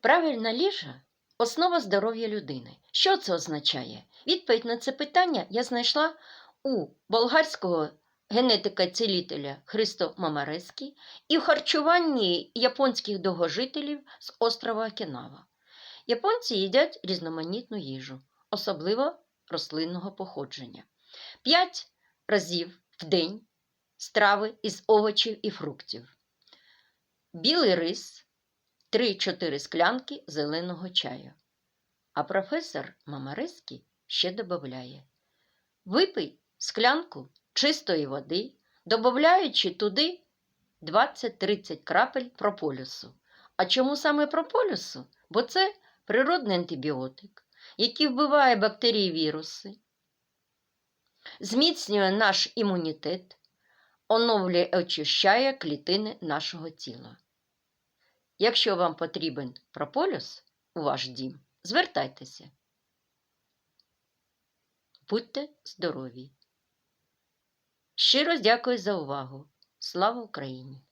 Правильна їжа – основа здоров'я людини. Що це означає? Відповідь на це питання я знайшла у болгарського генетика-цілителя Христо Мамарескі і в харчуванні японських довгожителів з острова Окінава. Японці їдять різноманітну їжу, особливо рослинного походження. П'ять разів в день страви із овочів і фруктів. Білий рис, 3-4 склянки зеленого чаю. А професор Мамареський ще додає: випий склянку чистої води, додаючи туди 20-30 крапель прополісу. А чому саме прополісу? Бо це природний антибіотик, який вбиває бактерії віруси, зміцнює наш імунітет, оновлює і очищає клітини нашого тіла. Якщо вам потрібен прополіс у ваш дім, звертайтеся. Будьте здорові! Щиро дякую за увагу! Слава Україні!